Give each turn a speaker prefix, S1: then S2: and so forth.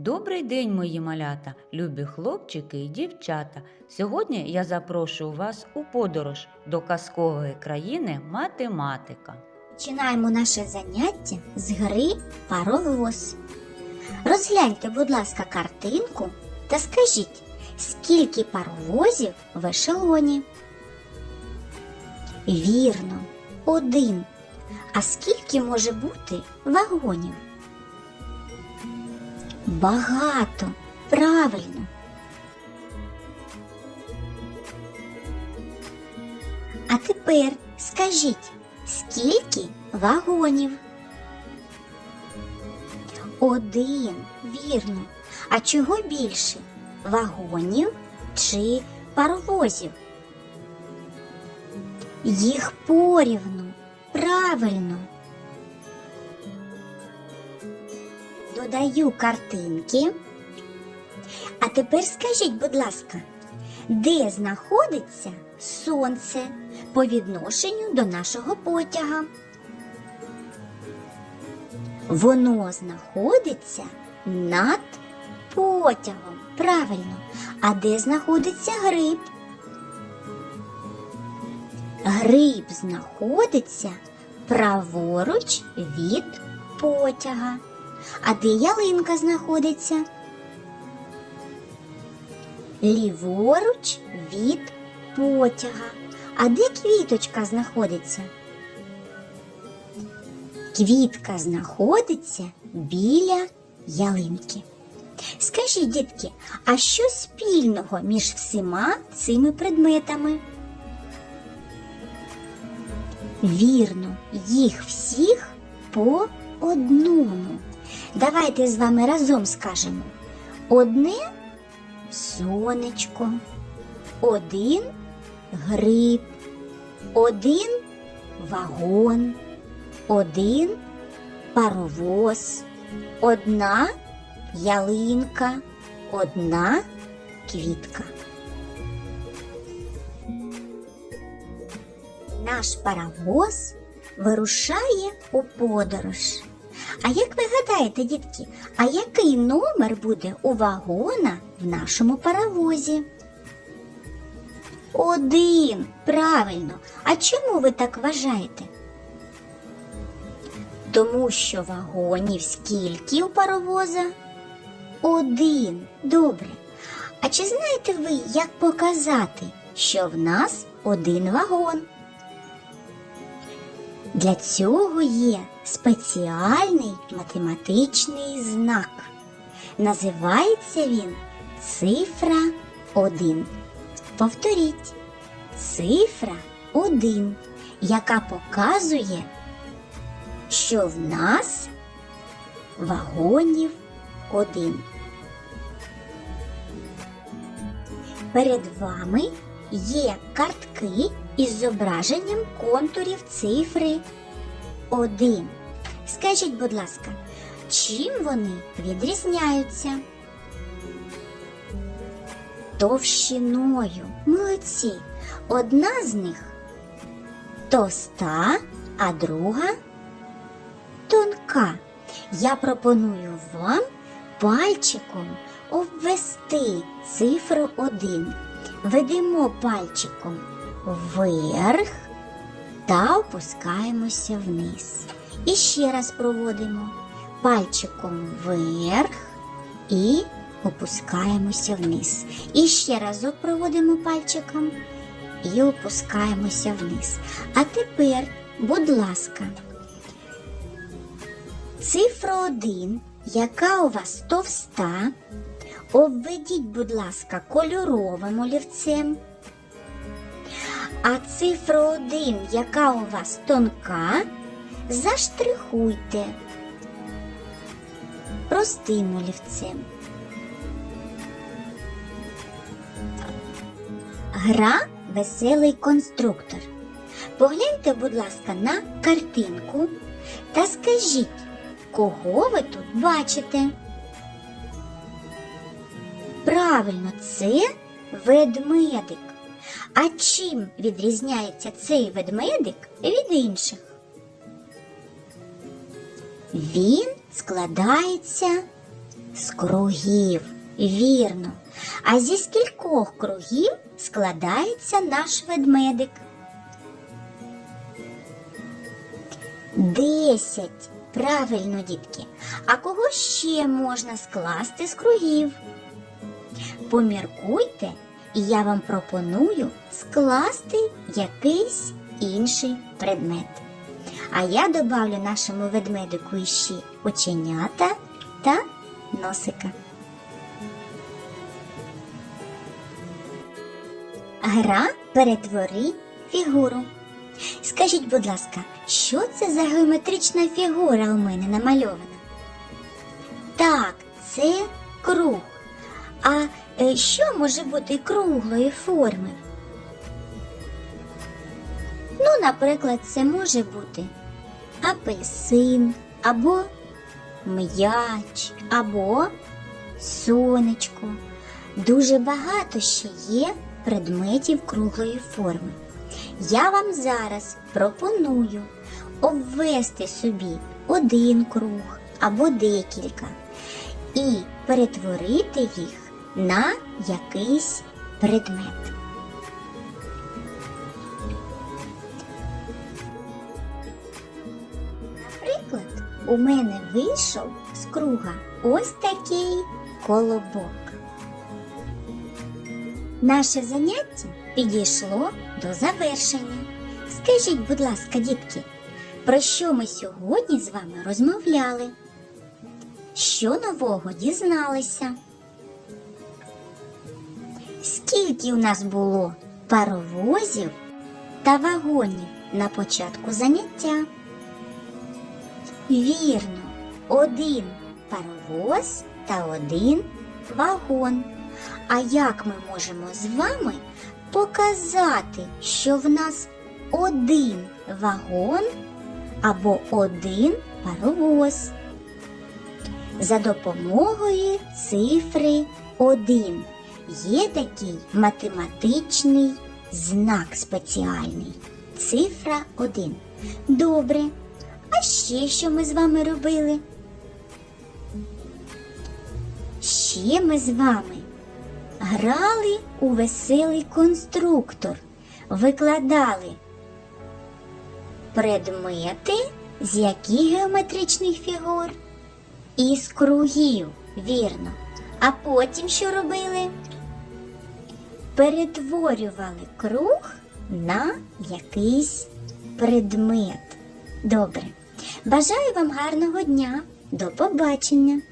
S1: Добрий день, мої малята, любі хлопчики і дівчата. Сьогодні я запрошую вас у подорож до казкової країни математика.
S2: Починаємо наше заняття з гри паровоз. Розгляньте, будь ласка, картинку та скажіть, скільки паровозів в ешелоні? Вірно, один. А скільки може бути вагонів? Багато. Правильно. А тепер скажіть, скільки вагонів? Один, вірно. А чого більше? Вагонів чи паровозів? Їх порівну. Правильно. Додаю картинки. А тепер скажіть, будь ласка, де знаходиться сонце по відношенню до нашого потяга? Воно знаходиться над потягом. Правильно. А де знаходиться гриб? Гриб знаходиться праворуч від потяга. А де ялинка знаходиться? Ліворуч від потяга. А де квіточка знаходиться? Квітка знаходиться біля ялинки. Скажіть, дітки, а що спільного між всіма цими предметами? Вірно, їх всіх по одному. Давайте з вами разом скажемо. Одне сонечко, один гриб, один вагон, один паровоз, одна ялинка, одна квітка. Наш паровоз вирушає у подорож. А як ви гадаєте, дітки, а який номер буде у вагона в нашому паровозі? Один. Правильно. А чому ви так вважаєте? Тому що вагонів скільки у паровоза? Один. Добре. А чи знаєте ви, як показати, що в нас один вагон? Для цього є спеціальний математичний знак. Називається він цифра 1. Повторіть, цифра 1, яка показує, що в нас вагонів один. Перед вами є картки із зображенням контурів цифри 1. Скажіть, будь ласка, чим вони відрізняються? Товщиною. Молодці. Одна з них товста, а друга тонка. Я пропоную вам пальчиком обвести цифру 1. Ведемо пальчиком вверх та опускаємося вниз. І ще раз проводимо пальчиком вверх і опускаємося вниз. І ще разок проводимо пальчиком і опускаємося вниз. А тепер, будь ласка, цифра 1, яка у вас товста, обведіть, будь ласка, кольоровим олівцем. А цифру 1, яка у вас тонка, заштрихуйте простим олівцем. Гра веселий конструктор. Погляньте, будь ласка, на картинку та скажіть, кого ви тут бачите? Правильно, це ведмедик. А чим відрізняється цей ведмедик від інших? Він складається З кругів, вірно. А зі скількох кругів складається наш ведмедик? Десять. Правильно, дітки. А кого ще можна скласти з кругів? Поміркуйте, і я вам пропоную скласти якийсь інший предмет. А я добавлю нашому ведмедику іще оченята та носика. Гра перетвори фігуру. Скажіть, будь ласка, що це за геометрична фігура у мене намальована? Так, це круг. А що може бути круглої форми? Ну, наприклад, це може бути апельсин, або м'яч, або сонечко. Дуже багато ще є предметів круглої форми. Я вам зараз пропоную обвести собі один круг або декілька і перетворити їх на якийсь предмет. Наприклад, у мене вийшов з круга ось такий колобок. Наше заняття підійшло до завершення. Скажіть, будь ласка, дітки, про що ми сьогодні з вами розмовляли? Що нового дізналися? Скільки у нас було паровозів та вагонів на початку заняття? Вірно, один паровоз та один вагон. А як ми можемо з вами показати, що в нас один вагон або один паровоз? За допомогою цифри 1 є такий математичний знак спеціальний. Цифра 1. Добре. А ще що ми з вами робили? Ще ми з вами грали у веселий конструктор, викладали предмети з яких геометричних фігур? Із кругів, вірно. А потім що робили? Перетворювали круг на якийсь предмет. Добре. Бажаю вам гарного дня. До побачення!